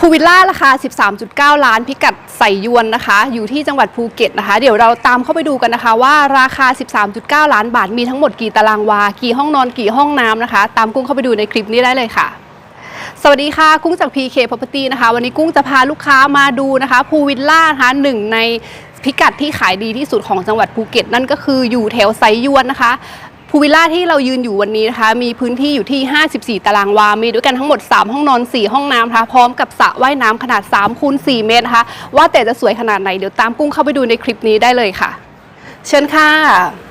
ภูวิลล่าราคา 13.9 ล้านพิกัดใส่ยวนนะคะ อยู่ที่จังหวัดภูเก็ตนะคะ เดี๋ยวเราตามเข้าไปดูกันนะคะ ว่าราคา 13.9 ล้านบาทมีทั้งหมดกี่ตารางวา กี่ห้องนอนกี่ห้องน้ำนะคะ ตามกุ้งเข้าไปดูในคลิปนี้ได้เลยค่ะ สวัสดีค่ะ กุ้งจาก PK Property นะคะ วันนี้กุ้งจะพาลูกค้ามาดูนะคะภูวิลล่านะคะหนึ่งในพิกัดที่ขายดีที่สุดของจังหวัดภูเก็ต นั่นก็คืออยู่แถวไซยวนนะคะ ภูวิลล่าที่เรายืนอยู่วันนี้นะคะมีพื้นที่อยู่ที่ 54 ตารางวา มีด้วยกันทั้งหมด 3 ห้องนอน 4 ห้องน้ำนะคะพร้อมกับสระว่ายน้ำขนาด3คูณ4เมตรนะคะว่าแต่จะสวยขนาดไหนเดี๋ยวตามกุ้งเข้าไปดูในคลิปนี้ได้เลยค่ะ เชิญค่ะ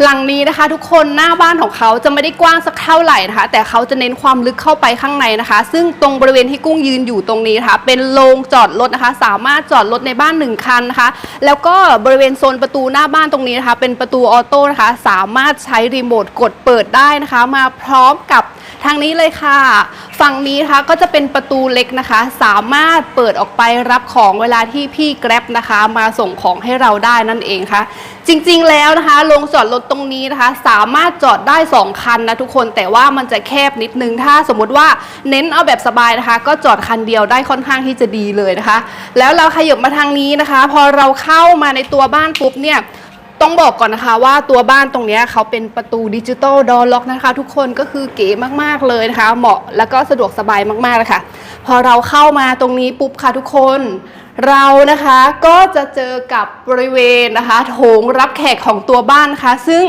หลังนี้นะคะ ทุกคนหน้าบ้านของเขาจะไม่ได้กว้างสักเท่าไหร่นะคะ แต่เขาจะเน้นความลึกเข้าไปข้างในนะคะ ซึ่งตรงบริเวณที่กุ้งยืนอยู่ตรงนี้นะคะเป็นโรงจอดรถนะคะ สามารถจอดรถในบ้านหนึ่งคันนะคะ แล้วก็บริเวณโซนประตูหน้าบ้านตรงนี้นะคะ เป็นประตูออโต้นะคะ สามารถใช้รีโมทกดเปิดได้นะคะ มาพร้อมกับ ทางนี้เลยค่ะ ฝั่งนี้นะคะก็จะเป็นประตูเล็กนะคะ สามารถเปิดออกไปรับของเวลาที่พี่แกร็บนะคะ มาส่งของให้เราได้นั่นเองค่ะ จริงๆแล้วนะคะโรงจอดรถตรงนี้นะคะ สามารถจอดได้ 2 คันนะทุกคนแต่ว่ามันจะแคบนิดนึง ถ้าสมมติว่าเน้นเอาแบบสบายนะคะ ก็จอดคันเดียวได้ค่อนข้างที่จะดีเลยนะคะ แล้วเราขยับมาทางนี้นะคะ พอเราเข้ามาในตัวบ้านปุ๊บเนี่ย ต้องบอกก่อนนะคะว่าตัวบ้านตรงเนี้ยเขาเป็นประตูดิจิตอลดอล็อกนะคะ ทุกคนก็คือเก๋มากๆเลยนะคะ เหมาะแล้วก็สะดวกสบายมากๆเลยค่ะ พอเราเข้ามาตรงนี้ปุ๊บค่ะทุกคน เรานะคะก็จะเจอกับบริเวณนะคะโถงรับแขกของตัวบ้านนะคะ ซึ่ง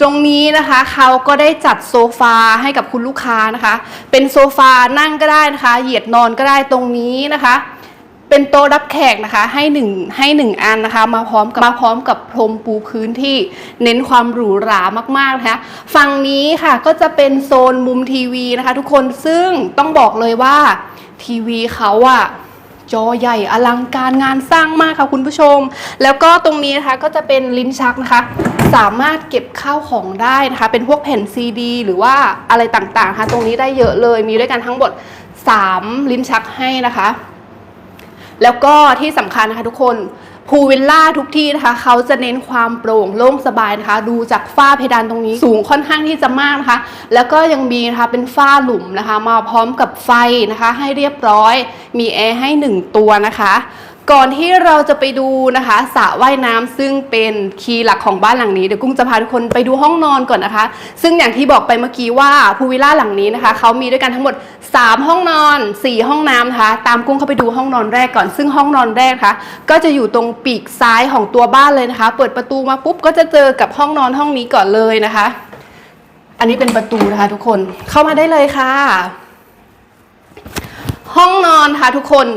ตรงนี้นะคะเขาก็ได้จัดโซฟาให้กับคุณลูกค้านะคะ เป็นโซฟานั่งก็ได้นะคะ เหยียดนอนก็ได้ตรงนี้นะคะ เป็นโต๊ะรับแขกนะคะ ให้หนึ่งให้หนึ่งอันนะคะ มาพร้อมกับมาพร้อมกับพรมปูพื้นที่เน้นความหรูหรามากๆนะคะฝั่งนี้ค่ะก็จะเป็นโซนมุมทีวีนะคะ ทุกคนซึ่งต้องบอกเลยว่าทีวีเขาอะจอใหญ่อลังการงานสร้างมากค่ะคุณผู้ชม แล้วก็ตรงนี้นะคะก็จะเป็นลิ้นชักนะคะ สามารถเก็บข้าวของได้นะคะ เป็นพวกแผ่นซีดี หรือว่าอะไรต่างๆค่ะตรงนี้ได้เยอะเลยมีด้วยกันทั้งหมด 3 ลิ้นชักให้นะคะ แล้วก็ที่สำคัญนะคะทุกคนพูวิลล่าทุกที่นะคะเขาจะเน้นความโปร่งโล่งสบายนะคะ ดูจากฝ้าเพดานตรงนี้สูงค่อนข้างที่จะมากนะคะ แล้วก็ยังมีนะคะเป็นฝ้าหลุมนะคะ มาพร้อมกับไฟนะคะ ให้เรียบร้อย มีแอร์ให้หนึ่งตัวนะคะ ก่อนที่เราจะไปดูนะคะสระว่ายน้ำซึ่งเป็นคีย์หลักของบ้านหลังนี้เดี๋ยวกุ้งจะพาทุกคนไปดูห้องนอนก่อนนะคะ ซึ่งอย่างที่บอกไปเมื่อกี้ว่าพูลวิลล่าหลังนี้นะคะเขามีด้วยกันทั้งหมด 3 ห้องนอน 4 ห้องน้ำนะคะตามกุ้งเข้าไปดูห้องนอนแรกก่อน ซึ่งห้องนอนแรกนะคะก็จะอยู่ตรงปีกซ้ายของตัวบ้านเลยนะคะ เปิดประตูมาปุ๊บก็จะเจอกับห้องนอนห้องนี้ก่อนเลยนะคะ อันนี้เป็นประตูนะคะทุกคนเข้ามาได้เลยค่ะ ห้องนอนค่ะทุกคน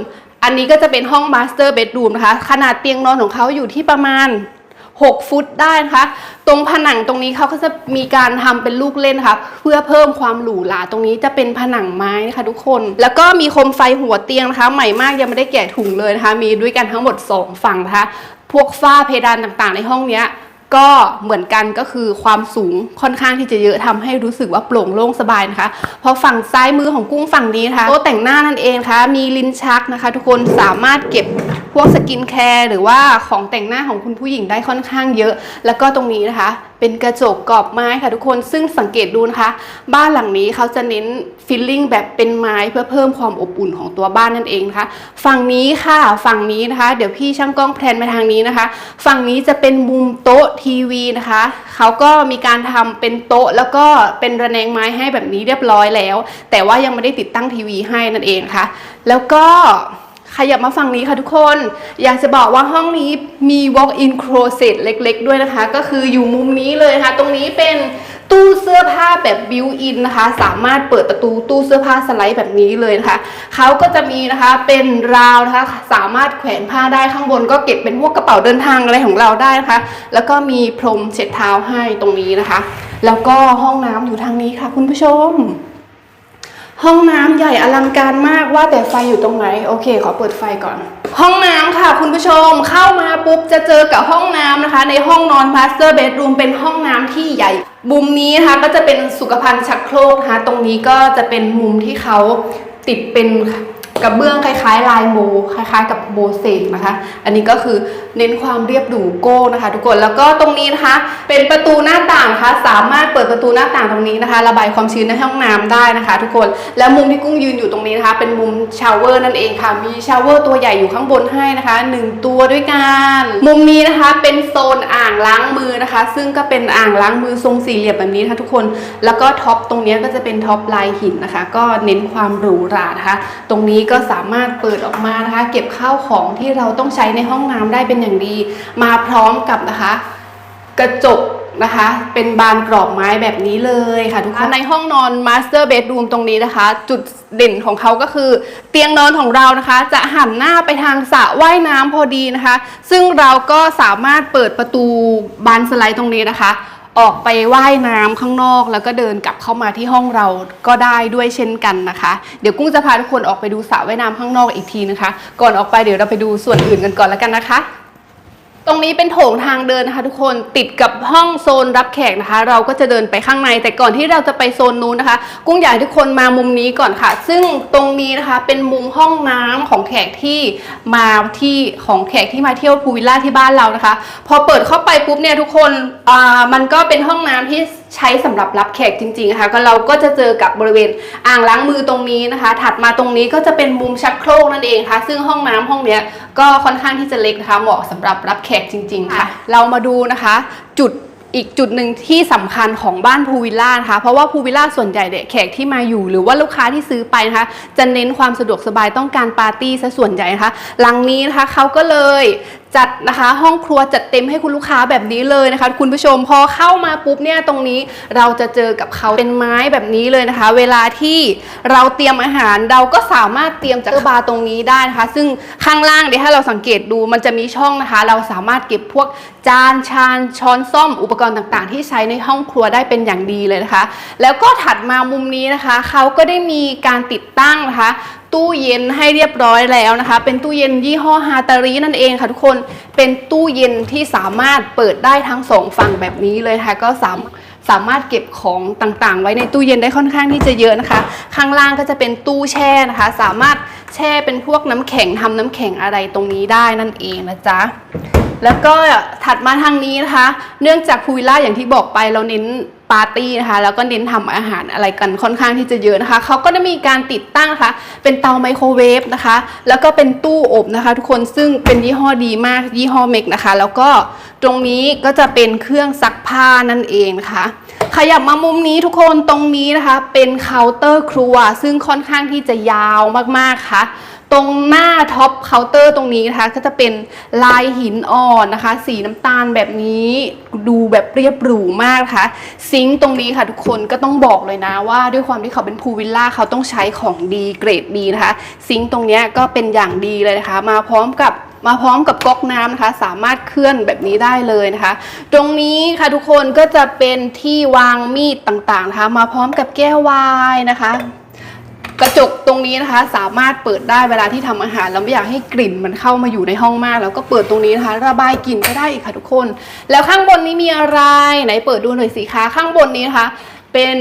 อันนี้ก็จะเป็นห้องมาสเตอร์เบดรูมนะคะ ขนาดเตียงนอนของเขาอยู่ที่ประมาณ 6 ฟุตได้นะคะ ตรงผนังตรงนี้เขาก็จะมีการทำเป็นลูกเล่นค่ะ เพื่อเพิ่มความหรูหราตรงนี้จะเป็นผนังไม้นะคะทุกคน แล้วก็มีโคมไฟหัวเตียงนะคะ ใหม่มากยังไม่ได้แกะถุงเลยนะคะ มีด้วยกันทั้งหมด 2 ฝั่งนะคะ พวกฝ้าเพดานต่างๆ ในห้องเนี้ย ก็เหมือนกันก็คือความสูงค่อนข้างที่จะเยอะทำให้รู้สึกว่าโปร่งโล่งสบายนะคะพอฝั่งซ้ายมือของกุ้งฝั่งนี้นะคะโต๊ะแต่งหน้านั่นเองนะคะมีลิ้นชักนะคะ ทุกคนสามารถเก็บพวกสกินแคร์หรือว่าของแต่งหน้าของคุณผู้หญิงได้ค่อนข้างเยอะ แล้วก็ตรงนี้นะคะ เป็นกระจกกรอบไม้ค่ะทุกคนซึ่งสังเกตดูนะคะ บ้านหลังนี้เขาจะเน้นฟิลลิ่งแบบเป็นไม้เพื่อเพิ่มความอบอุ่นของตัวบ้านนั่นเองนะคะฝั่งนี้ค่ะฝั่งนี้นะคะ เดี๋ยวพี่ช่างกล้องแพลนไปทางนี้นะคะ ฝั่งนี้จะเป็นมุมโต๊ะทีวีนะคะเขาก็มีการทำเป็นโต๊ะแล้วก็เป็นระแนงไม้ให้แบบนี้เรียบร้อยแล้ว แต่ว่ายังไม่ได้ติดตั้งทีวีให้นั่นเองค่ะ แล้วก็ขยับมาฝั่งนี้ค่ะทุกคน อยากจะบอกว่าห้องนี้มี walk-in closet เล็ก ๆ ด้วยนะคะ ก็คืออยู่มุมนี้เลยค่ะ ตรงนี้เป็น ตู้เสื้อผ้าแบบ built-in นะคะ สามารถเปิดประตูตู้เสื้อผ้าสไลด์แบบนี้เลยนะคะเขาก็จะมีนะคะเป็นราวนะคะสามารถแขวนผ้าได้ข้างบน ก็เก็บเป็นพวกกระเป๋าเดินทางอะไรของเราได้นะคะ แล้วก็มีพรมเช็ดเท้าให้ตรงนี้นะคะ แล้วก็ห้องน้ำอยู่ทางนี้ค่ะ คุณผู้ชม ห้องน้ำใหญ่อลังการมากว่าแต่ไฟอยู่ตรงไหนโอเค ขอเปิดไฟก่อนห้องน้ำค่ะคุณผู้ชมเข้ามาปุ๊บจะเจอกับห้องน้ำนะคะ ในห้องนอนมาสเตอร์เบดรูมเป็นห้องน้ำที่ใหญ่ มุมนี้นะคะก็จะเป็นสุขภัณฑ์ชักโครกนะคะตรงนี้ก็จะเป็นมุมที่เขาติดเป็น กระเบื้องคล้าย ๆ ลายโมคล้าย ๆ กับโมเสกนะคะ อันนี้ก็คือเน้นความเรียบหรูโก้นะคะ ทุกคนแล้วก็ตรงนี้นะคะ เป็นประตูหน้าต่างค่ะสามารถเปิดประตูหน้าต่างตรงนี้นะคะ ระบายความชื้นในห้องน้ำได้นะคะ ทุกคนแล้วมุมที่กุ้งยืนอยู่ตรงนี้นะคะ เป็นมุมชาวเวอร์นั่นเองค่ะ มีชาวเวอร์ตัวใหญ่อยู่ข้างบนให้นะคะหนึ่งตัวด้วยกันมุมนี้นะคะเป็นโซนอ่างล้างมือนะคะ ซึ่งก็เป็นอ่างล้างมือทรงสี่เหลี่ยมแบบนี้นะคะทุกคนแล้วก็ท็อปตรงนี้ก็จะเป็นท็อปลายหินนะคะ ก็เน้นความหรูหรานะคะ ตรงนี้ก็สามารถเปิดออกมานะคะ เก็บข้าวของที่เราต้องใช้ในห้องน้ำได้เป็นอย่างดี มาพร้อมกับนะคะ กระจกนะคะ เป็นบานกรอบไม้แบบนี้เลยค่ะทุกคนในห้องนอน Master Bedroom ตรงนี้นะคะ จุดเด่นของเขาก็คือ เตียงนอนของเรานะคะ จะหันหน้าไปทางสระว่ายน้ำพอดีนะคะ ซึ่งเราก็สามารถเปิดประตูบานสไลด์ตรงนี้นะคะ ออกไปว่ายน้ำข้างนอก แล้วก็เดินกลับเข้ามาที่ห้องเราก็ได้ด้วยเช่นกันนะคะ เดี๋ยวกุ้งจะพาทุกคนออกไปดูสระว่ายน้ำข้างนอกอีกทีนะคะ ก่อนออกไปเดี๋ยวเราไปดูส่วนอื่นกันก่อนแล้วกันนะคะ ตรงนี้เป็นโถงทางเดินนะคะ ทุกคนติดกับห้องโซนรับแขกนะคะ เราก็จะเดินไปข้างใน แต่ก่อนที่เราจะไปโซนนู้นนะคะ กุ้งอยากให้ทุกคนมามุมนี้ก่อนค่ะ ซึ่งตรงนี้นะคะเป็นมุมห้องน้ำของแขกที่มาที่ของแขกที่มาเที่ยวพูลวิลล่าที่บ้านเรานะคะ พอเปิดเข้าไปปุ๊บเนี่ยทุกคนอ่ามันก็เป็นห้องน้ำที่ ใช้สำหรับรับแขกจริงๆนะคะก็เราก็จะเจอกับบริเวณอ่างล้างมือตรงนี้นะคะ ถัดมาตรงนี้ก็จะเป็นมุมชักโครกนั่นเองค่ะ ซึ่งห้องน้ำห้องเนี้ยก็ค่อนข้างที่จะเล็กนะคะเหมาะสำหรับรับแขกจริง ๆ ค่ะ เรามาดูนะคะ จุดอีกจุดหนึ่งที่สำคัญของบ้านพูลวิลล่านะคะเพราะว่าพูลวิลล่าส่วนใหญ่เนี่ยแขกที่มาอยู่หรือว่าลูกค้าที่ซื้อไปนะคะ จะเน้นความสะดวกสบายต้องการปาร์ตี้ซะส่วนใหญ่นะคะหลังนี้นะคะเขาก็เลย จัดนะคะห้องครัวจัดเต็มให้คุณลูกค้าแบบนี้เลยนะคะ คุณผู้ชมพอเข้ามาปุ๊บเนี่ยตรงนี้เราจะเจอกับเขาเป็นไม้แบบนี้เลยนะคะ เวลาที่เราเตรียมอาหารเราก็สามารถเตรียมจากบาร์ตรงนี้ได้นะคะ ซึ่งข้างล่างเดี๋ยวถ้าเราสังเกตดูมันจะมีช่องนะคะ เราสามารถเก็บพวกจานชานช้อนซ่อมอุปกรณ์ต่างๆ ที่ใช้ในห้องครัวได้เป็นอย่างดีเลยนะคะ แล้วก็ถัดมามุมนี้นะคะเขาก็ได้มีการติดตั้งนะคะ ตู้เย็นให้เรียบร้อยแล้วนะคะ เป็นตู้เย็นยี่ห้อฮาตารินั่นเองค่ะทุกคน เป็นตู้เย็นที่สามารถเปิดได้ทั้งสองฝั่งแบบนี้เลยค่ะ ก็สามสามารถเก็บของต่างๆ ไว้ในตู้เย็นได้ค่อนข้างที่จะเยอะนะคะ ข้างล่างก็จะเป็นตู้แช่นะคะ สามารถแช่เป็นพวกน้ำแข็งทำน้ำแข็งอะไรตรงนี้ได้นั่นเองนะจ๊ะแล้วก็ถัดมาทางนี้นะคะ เนื่องจากพูวิลล่าอย่างที่บอกไปเราเน้น ปาร์ตี้นะคะ แล้วก็เน้นทำอาหารอะไรกันค่อนข้างที่จะเยอะนะคะ เขาก็ได้มีการติดตั้งนะคะ เป็นเตาไมโครเวฟนะคะ แล้วก็เป็นตู้อบนะคะ ทุกคนซึ่งเป็นยี่ห้อดีมากยี่ห้อเมกนะคะ แล้วก็ตรงนี้ก็จะเป็นเครื่องซักผ้านั่นเองนะคะขยับมามุมนี้ทุกคนตรงนี้นะคะ เป็นเคาน์เตอร์ครัว ซึ่งค่อนข้างที่จะยาวมากๆค่ะ ตรงหน้าท็อปเคาน์เตอร์ตรงนี้นะคะ ก็จะเป็นลายหินอ่อนนะคะ สีน้ำตาลแบบนี้ดูแบบเรียบหรูมากนะคะ ซิงค์ตรงนี้ค่ะทุกคนก็ต้องบอกเลยนะว่าด้วยความที่เขาเป็นพูลวิลล่าเขาต้องใช้ของดีเกรดดีนะคะ ซิงค์ตรงนี้ก็เป็นอย่างดีเลยนะคะ มาพร้อมกับมาพร้อมกับก๊อกน้ำนะคะ สามารถเคลื่อนแบบนี้ได้เลยนะคะ ตรงนี้ค่ะทุกคนก็จะเป็นที่วางมีดต่างๆนะคะ มาพร้อมกับแก้ววายนะคะ กระจกตรงนี้นะคะ สามารถเปิดได้เวลาที่ทำอาหารเราไม่อยากให้กลิ่นมันเข้ามาอยู่ในห้องมาก แล้วก็เปิดตรงนี้นะคะ ระบายกลิ่นก็ได้อีกค่ะทุกคน แล้วข้างบนนี้มีอะไรไหนเปิดดูหน่อยสิคะข้างบนนี้นะคะ เป็น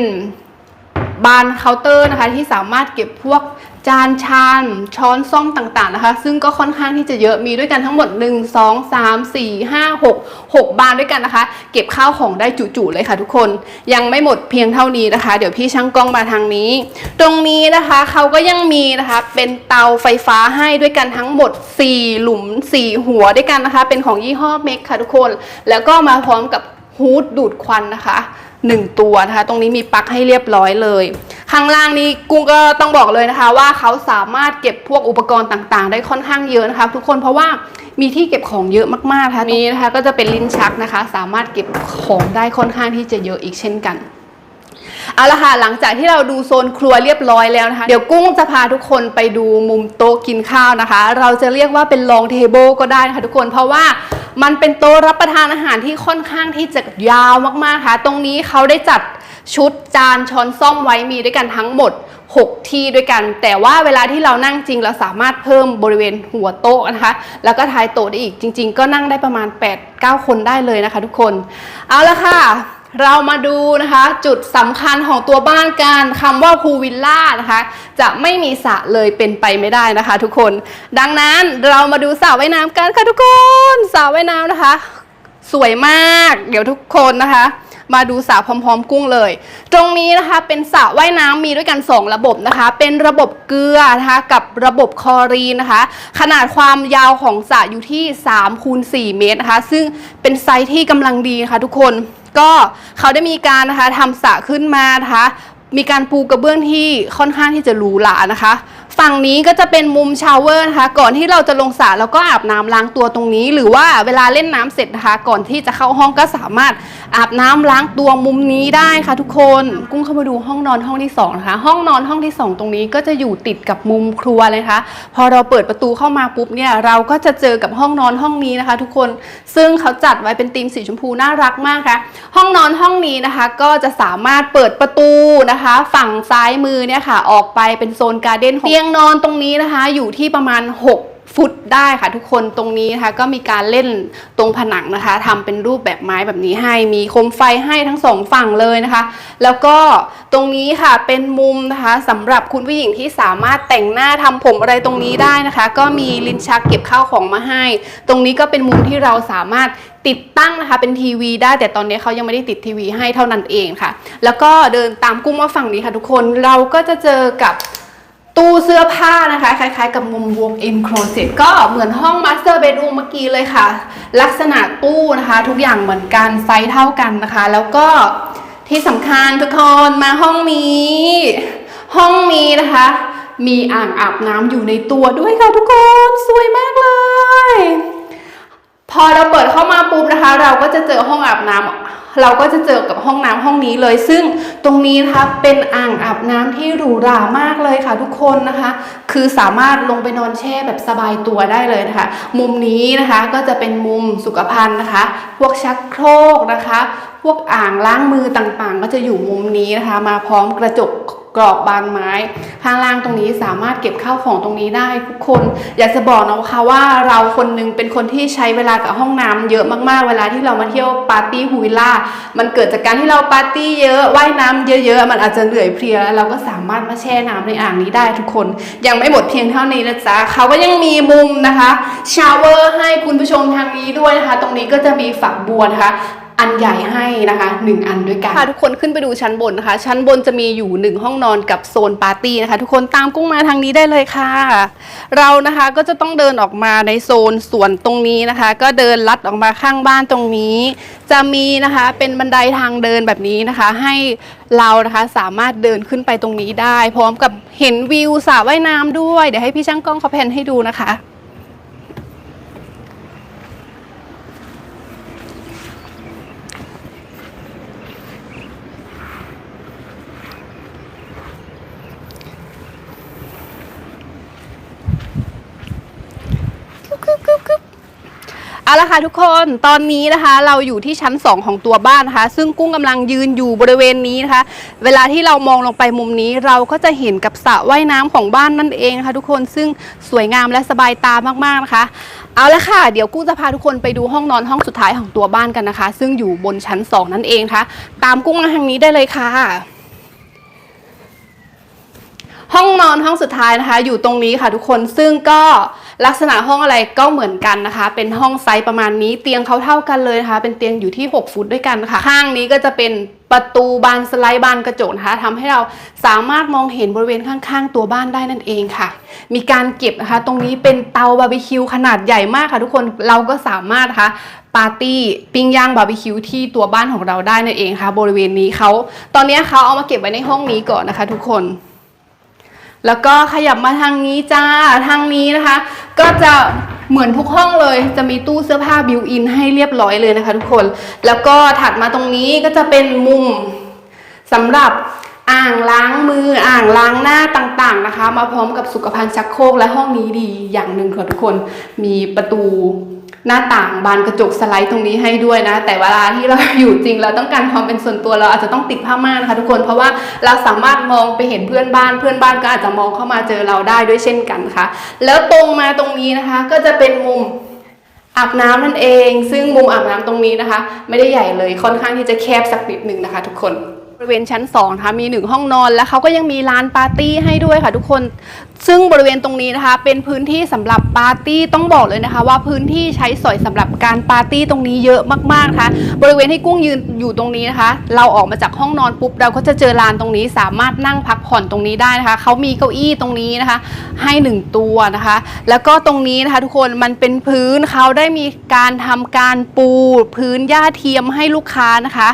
บานเคาน์เตอร์นะคะที่สามารถเก็บพวก จานชามช้อนซ่อมต่างๆนะคะ ซึ่งก็ค่อนข้างที่จะเยอะมีด้วยกันทั้งหมด 1 2 3 4 5 6 6 บานด้วยกันนะคะ เก็บข้าวของได้จุๆเลยค่ะทุกคนยังไม่หมดเพียงเท่านี้นะคะ เดี๋ยวพี่ช่างกล้องมาทางนี้ ตรงนี้นะคะเขาก็ยังมีนะคะเป็นเตาไฟฟ้าให้ด้วยกันทั้งหมด 4 หลุม 4 หัวด้วยกันนะคะ เป็นของยี่ห้อเมกค่ะทุกคน แล้วก็มาพร้อมกับฮูดดูดควันนะคะ หนึ่งตัวนะคะ ตรงนี้มีปลั๊กให้เรียบร้อยเลย ข้างล่างนี้กุ้งก็ต้องบอกเลยนะคะ ว่าเขาสามารถเก็บพวกอุปกรณ์ต่างๆ ได้ค่อนข้างเยอะนะคะทุกคนเพราะว่ามีที่เก็บของเยอะมากๆนะคะนี้นะคะก็จะเป็นลิ้นชักนะคะ สามารถเก็บของได้ค่อนข้างที่จะเยอะอีกเช่นกัน เอาละค่ะหลังจากที่เราดูโซนครัวเรียบร้อยแล้วนะคะ เดี๋ยวกุ้งจะพาทุกคนไปดูมุมโต๊ะกินข้าวนะคะ เราจะเรียกว่าเป็นลองเทเบิลก็ได้นะคะทุกคนเพราะว่ามันเป็นโต๊ะรับประทานอาหารที่ค่อนข้างที่จะยาวมากๆค่ะ ตรงนี้เขาได้จัดชุดจานช้อนซ่อมไว้มีด้วยกันทั้งหมด 6 ที่ด้วยกัน แต่ว่าเวลาที่เรานั่งจริงเราสามารถเพิ่มบริเวณหัวโต๊ะนะคะ แล้วก็ท้ายโต๊ะได้อีกจริง ๆ ก็นั่งได้ประมาณ 8-9 คนได้เลยนะคะ ทุกคน เอาละค่ะ เรามาดูนะคะจุดสำคัญของตัวบ้านกันคำว่าพูวิลล่านะคะ จะไม่มีสระเลยเป็นไปไม่ได้นะคะ ทุกคน ดังนั้นเรามาดูสระว่ายน้ำกันค่ะทุกคนสระว่ายน้ำนะคะ สวยมาก เดี๋ยวทุกคนนะคะ มาดูสระพร้อมๆ กุ้งเลย ตรงนี้นะคะเป็นสระว่ายน้ำมีด้วยกัน 2 ระบบนะคะ เป็นระบบเกลือนะคะกับระบบคอรีนนะคะ ขนาดความยาวของสระอยู่ที่3คูณ4เมตรนะคะ ซึ่งเป็นไซส์ที่กำลังดีนะคะทุกคนก็เขาได้มีการนะคะทำสระขึ้นมานะคะมีการปูกระเบื้องที่ค่อนข้างที่จะหรูหรานะคะ ฝั่งนี้ก็จะเป็นมุมชาวเวอร์นะคะ ก่อนที่เราจะลงสระเราก็อาบน้ำล้างตัวตรงนี้ หรือว่าเวลาเล่นน้ำเสร็จนะคะ ก่อนที่จะเข้าห้องก็สามารถอาบน้ำล้างตัวมุมนี้ได้ค่ะทุกคน กุ้งเข้ามาดูห้องนอนห้องที่สองนะคะ ห้องนอนห้องที่สองตรงนี้ก็จะอยู่ติดกับมุมครัวเลยคะพอเราเปิดประตูเข้ามาปุ๊บเนี่ยเราก็จะเจอกับห้องนอนห้องนี้นะคะ ทุกคน ซึ่งเขาจัดไว้เป็นธีมสีชมพูน่ารักมากค่ะ ห้องนอนห้องนี้นะคะ ก็จะสามารถเปิดประตูนะคะ ฝั่งซ้ายมือเนี่ยค่ะ ออกไปเป็นโซนการ์เด้นเตียงนอนตรงนี้นะคะ อยู่ที่ประมาณ 6 ฟุตได้ค่ะทุกคนตรงนี้นะคะ ก็มีการเล่นตรงผนังนะคะทำเป็นรูปแบบไม้แบบนี้ให้มีโคมไฟให้ทั้งสองฝั่งเลยนะคะ แล้วก็ตรงนี้ค่ะเป็นมุมนะคะสำหรับคุณผู้หญิงที่สามารถแต่งหน้าทำผมอะไรตรงนี้ได้นะคะ ก็มีลิ้นชักเก็บข้าวของมาให้ ตรงนี้ก็เป็นมุมที่เราสามารถติดตั้งนะคะเป็นทีวีได้แต่ตอนนี้เขายังไม่ได้ติดทีวีให้เท่านั้นเองค่ะ แล้วก็เดินตามกุ้งมาฝั่งนี้ค่ะ ทุกคนเราก็จะเจอกับ ตู้เสื้อผ้านะคะ คล้ายๆ กับมุม walk-in closet ก็เหมือนห้อง master bedroom เมื่อกี้เลยค่ะ ลักษณะตู้นะคะ ทุกอย่างเหมือนกันไซส์เท่ากันนะคะ แล้วก็ที่สำคัญทุกคนมาห้องนี้ ห้องนี้นะคะ มีอ่างอาบน้ำอยู่ในตัวด้วยค่ะทุกคน สวยมากเลย พอเราเปิดเข้ามาปุ๊บนะคะ เราก็จะเจอห้องอาบน้ำเราก็จะเจอกับห้องน้ำห้องนี้เลย ซึ่งตรงนี้นะคะเป็นอ่างอาบน้ำที่หรูหรามากเลยค่ะทุกคนนะคะ คือสามารถลงไปนอนแช่แบบสบายตัวได้เลยนะคะ มุมนี้นะคะก็จะเป็นมุมสุขภัณฑ์นะคะ พวกชักโครกนะคะ พวกอ่างล้างมือต่างๆ ก็จะอยู่มุมนี้นะคะ มาพร้อมกระจก กรอบบานไม้ข้างล่างตรงนี้สามารถเก็บข้าวของตรงนี้ได้ทุกคน อยากจะบอกนะคะว่าเราคนหนึงเป็นคนที่ใช้เวลากับห้องน้ำเยอะมากๆ เวลาที่เรามาเที่ยวปาร์ตี้ฮูวิลล่ามันเกิดจากการที่เราปาร์ตี้เยอะว่ายน้ำเยอะๆ มันอาจจะเหนื่อยเพลียแล้วเราก็สามารถมาแช่น้ำในอ่างนี้ได้ทุกคน ยังไม่หมดเพียงเท่านี้นะจ๊ะเขาก็ยังมีมุมนะคะชาวเวอร์ให้คุณผู้ชมทางนี้ด้วยนะคะ ตรงนี้ก็จะมีฝักบัวนะคะ อันใหญ่ให้นะคะหนึ่งอันด้วยกันพาทุกคนขึ้นไปดูชั้นบนนะคะ ชั้นบนจะมีอยู่หนึ่งห้องนอนกับโซนปาร์ตี้นะคะ ทุกคนตามกุ้งมาทางนี้ได้เลยค่ะ เรานะคะก็จะต้องเดินออกมาในโซนสวนตรงนี้นะคะ ก็เดินลัดออกมาข้างบ้านตรงนี้ จะมีนะคะเป็นบันไดทางเดินแบบนี้นะคะ ให้เรานะคะสามารถเดินขึ้นไปตรงนี้ได้ พร้อมกับเห็นวิวสระว่ายน้ำด้วย เดี๋ยวให้พี่ช่างกล้องเขาแพนให้ดูนะคะ เอาละค่ะทุกคนตอนนี้นะคะเราอยู่ที่ชั้น 2 ของตัวบ้านนะคะ ซึ่งกุ้งกำลังยืนอยู่บริเวณนี้นะคะ เวลาที่เรามองลงไปมุมนี้ เราก็จะเห็นกับสระว่ายน้ำของบ้านนั่นเองนะคะทุกคนซึ่งสวยงามและสบายตามากๆนะคะ เอาละค่ะ เดี๋ยวกุ้งจะพาทุกคนไปดูห้องนอนห้องสุดท้ายของตัวบ้านกันนะคะ ซึ่งอยู่บนชั้น 2 นั่นเองนะคะตามกุ้งมาทางนี้ได้เลยค่ะห้องนอนห้องสุดท้ายนะคะ อยู่ตรงนี้ค่ะทุกคนซึ่งก็ ลักษณะห้องอะไรก็เหมือนกันนะคะ เป็นห้องไซส์ประมาณนี้เตียงเขาเท่ากันเลยนะคะ เป็นเตียงอยู่ที่ 6 ฟุตด้วยกันค่ะ ข้างนี้ก็จะเป็นประตูบานสไลด์บานกระจกนะคะทำให้เราสามารถมองเห็นบริเวณข้างๆ ตัวบ้านได้นั่นเองค่ะ มีการเก็บนะคะ ตรงนี้เป็นเตาบาร์บีคิวขนาดใหญ่มากค่ะ ทุกคนเราก็สามารถนะคะปาร์ตี้ปิ้งย่างบาร์บีคิวที่ตัวบ้านของเราได้นั่นเองค่ะ บริเวณนี้เขาตอนนี้เขาเอามาเก็บไว้ในห้องนี้ก่อนนะคะ ทุกคน แล้วก็ขยับมาทางนี้จ้าทางนี้นะคะ ก็จะเหมือนทุกห้องเลย จะมีตู้เสื้อผ้าบิวอินให้เรียบร้อยเลยนะคะ ทุกคน แล้วก็ถัดมาตรงนี้ก็จะเป็นมุมสำหรับ อ่างล้างมืออ่างล้างหน้าต่างๆนะคะ มาพร้อมกับสุขภัณฑ์ชักโครกและห้องนี้ดีอย่างหนึ่งค่ะทุกคนมีประตูหน้าต่างบานกระจกสไลด์ตรงนี้ให้ด้วยนะ แต่เวลาที่เราอยู่จริงเราต้องการความเป็นส่วนตัวเราอาจจะต้องติดผ้าม่านนะคะทุกคนเพราะว่าเราสามารถมองไปเห็นเพื่อนบ้าน เพื่อนบ้านก็อาจจะมองเข้ามาเจอเราได้ด้วยเช่นกันค่ะ แล้วตรงมาตรงนี้นะคะ ก็จะเป็นมุมอาบน้ำนั่นเอง ซึ่งมุมอาบน้ำตรงนี้นะคะ ไม่ได้ใหญ่เลยค่อนข้างที่จะแคบสักนิดหนึ่งนะคะ ทุกคน ริเวณชั้น2นะคะมีหนึ่งห้องนอน แล้วเขาก็ยังมีลานปาร์ตี้ให้ด้วยค่ะทุกคน ซึ่งบริเวณตรงนี้นะคะ เป็นพื้นที่สำหรับปาร์ตี้ต้องบอกเลยนะคะ ว่าพื้นที่ใช้สอยสำหรับการปาร์ตี้ตรงนี้เยอะมากๆนะคะบริเวณที่กุ้งยืนอยู่ตรงนี้นะคะ เราออกมาจากห้องนอนปุ๊บเราก็จะเจอลานตรงนี้ สามารถนั่งพักผ่อนตรงนี้ได้นะคะเขามีเก้าอี้ตรงนี้นะคะ ให้หนึ่งตัวนะคะ แล้วก็ตรงนี้นะคะทุกคนมันเป็นพื้นเขาได้มีการทำการปูพื้นหญ้าเทียมให้ลูกค้านะคะ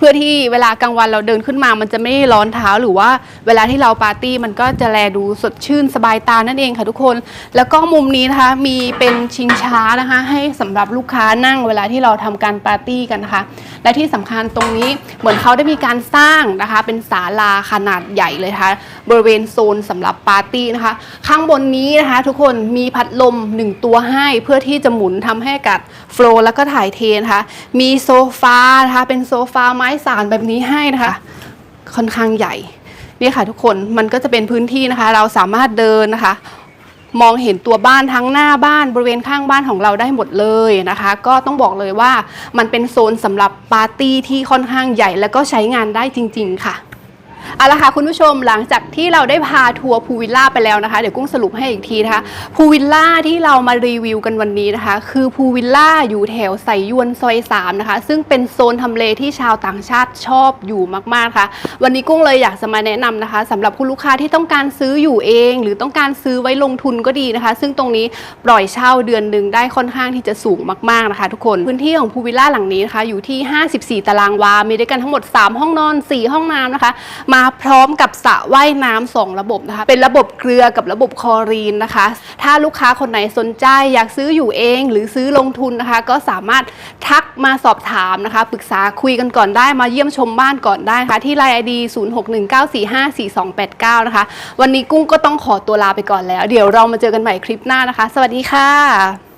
พื่อที่เวลากลางวันเราเดินขึ้นมา มันจะไม่ร้อนเท้าหรือว่าเวลาที่เราปาร์ตี้มันก็จะแลดูสดชื่นสบายตานั่นเองค่ะทุกคน แล้วก็มุมนี้นะคะมีเป็นชิงช้านะคะ ให้สำหรับลูกค้านั่งเวลาที่เราทำการปาร์ตี้กันนะคะ และที่สำคัญตรงนี้เหมือนเขาได้มีการสร้างนะคะ เป็นศาลาขนาดใหญ่เลยนะคะบริเวณโซนสำหรับปาร์ตี้นะคะ ข้างบนนี้นะคะ ทุกคนมีพัดลมหนึ่งตัวให้เพื่อที่จะหมุนทำให้อากาศโฟล์แล้วก็ถ่ายเทนะคะมีโซฟานะคะเป็นโซฟาไม้สารแบบนี้ให้นะคะ ค่อนข้างใหญ่นี่ค่ะทุกคนมันก็จะเป็นพื้นที่นะคะ เราสามารถเดินนะคะ มองเห็นตัวบ้านทั้งหน้าบ้านบริเวณข้างบ้านของเราได้หมดเลยนะคะ ก็ต้องบอกเลยว่ามันเป็นโซนสำหรับปาร์ตี้ที่ค่อนข้างใหญ่ แล้วก็ใช้งานได้จริง ๆ ค่ะ เอาละค่ะคุณผู้ชมหลังจากที่เราได้พาทัวร์พูวิลล่าไปแล้วนะคะ เดี๋ยวกุ้งสรุปให้อีกทีนะคะพูวิลล่าที่เรามารีวิวกันวันนี้นะคะ คือพูวิลล่าอยู่แถวไสยวนซอย3นะคะ ซึ่งเป็นโซนทำเลที่ชาวต่างชาติชอบอยู่มากๆค่ะ วันนี้กุ้งเลยอยากจะมาแนะนำนะคะสำหรับคุณลูกค้าที่ต้องการซื้ออยู่เอง หรือต้องการซื้อไว้ลงทุนก็ดีนะคะ ซึ่งตรงนี้ปล่อยเช่าเดือนหนึ่งได้ค่อนข้างที่จะสูงมากๆนะคะ ทุกคนพื้นที่ของพูวิลล่าหลังนี้นะคะอยู่ที่ 54 ตารางวา มีด้วยกันทั้งหมด 3 ห้องนอน 4 ห้องน้ำนะคะมาพร้อมกับสระว่ายน้ำสองระบบนะคะ เป็นระบบเกลือกับระบบคอรีนนะคะ ถ้าลูกค้าคนไหนสนใจอยากซื้ออยู่เอง หรือซื้อลงทุนนะคะ ก็สามารถทักมาสอบถามนะคะปรึกษาคุยกันก่อนได้มาเยี่ยมชมบ้านก่อนได้นะคะที่ไลน์ไอดี0619454289 นะคะ วันนี้กุ้งก็ต้องขอตัวลาไปก่อนแล้ว เดี๋ยวเรามาเจอกันใหม่คลิปหน้านะคะ สวัสดีค่ะ